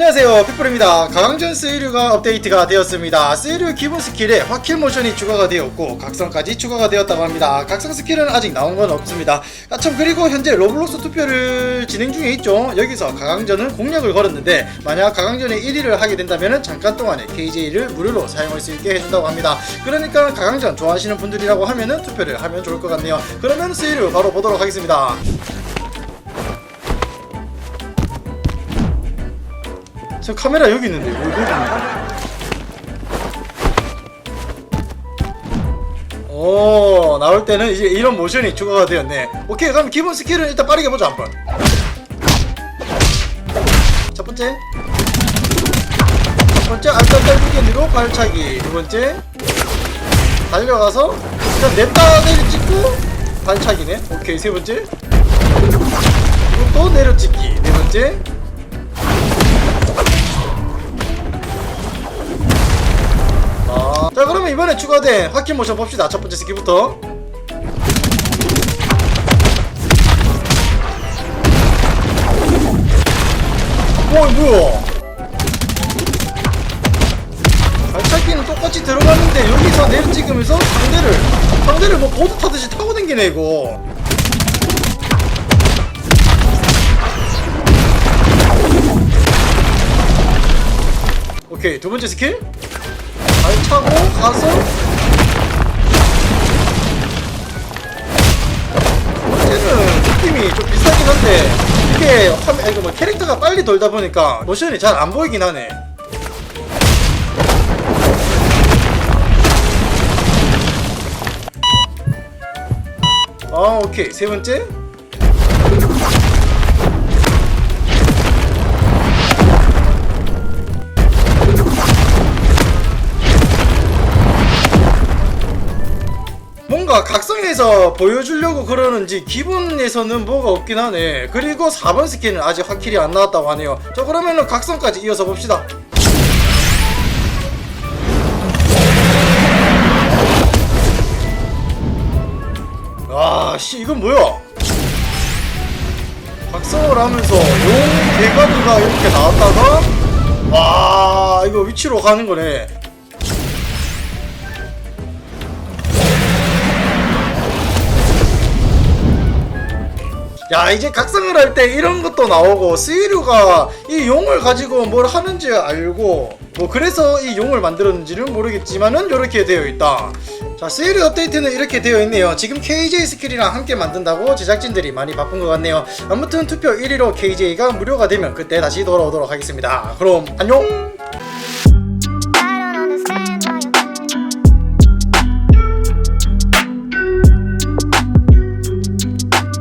안녕하세요. 픽불입니다. 가강전 스위류가 업데이트가 되었습니다. 스위류 기본 스킬에 화킬 모션이 추가가 되었고 각성까지 추가가 되었다고 합니다. 각성 스킬은 아직 나온 건 없습니다. 아참 그리고 현재 로블록스 투표를 진행 중에 있죠. 여기서 가강전은 공략을 걸었는데 만약 가강전에 1위를 하게 된다면 잠깐 동안에 KJ를 무료로 사용할 수 있게 해준다고 합니다. 그러니까 가강전 좋아하시는 분들이라고 하면은 투표를 하면 좋을 것 같네요. 그러면 스위류 바로 보도록 하겠습니다 저 카메라 여기 있는데 왜 여기 있는데? 오 나올 때는 이제 이런 모션이 추가가 되었네. 오케이 그럼 기본 스킬은 일단 빠르게 보자 한번. 첫 번째. 첫 번째 알딸딸기로 발차기. 두 번째. 달려가서 일단 냅다 내리 찍고 발차기네. 오케이 세 번째. 그리고 또 내려 찍기. 네 번째 그러면 이번에 추가된 화킬 모션 봅시다. 첫 번째 스킬부터. 오 뭐야? 발차기는 똑같이 들어가는데 여기서 내려 찍으면서 상대를 상대를 뭐 보드 타듯이 타고 댕기네 이거. 오케이 두 번째 스킬 발 차고 가서 얘는 느낌이 좀 비슷하긴 한데 이게 화면 아니, 뭐 캐릭터가 빨리 돌다 보니까 모션이 잘 안 보이긴 하네. 아 오케이. 세 번째 뭔가 각성해서 보여주려고 그러는지 기본에서는 뭐가 없긴 하네. 그리고 4번 스킬은 아직 확실히 안 나왔다고 하네요. 자 그러면은 각성까지 이어서 봅시다. 아씨 이건 뭐야? 각성을 하면서 용 대가리가 이렇게 나왔다가 와 이거 위치로 가는 거네 야 이제 각성을 할 때 이런 것도 나오고 스위류가 이 용을 가지고 뭘 하는지 알고 뭐 그래서 이 용을 만들었는지는 모르겠지만은 이렇게 되어 있다. 자 스위류 업데이트는 이렇게 되어 있네요. 지금 KJ 스킬이랑 함께 만든다고 제작진들이 많이 바쁜 것 같네요. 아무튼 투표 1위로 KJ가 무료가 되면 그때 다시 돌아오도록 하겠습니다. 그럼 안녕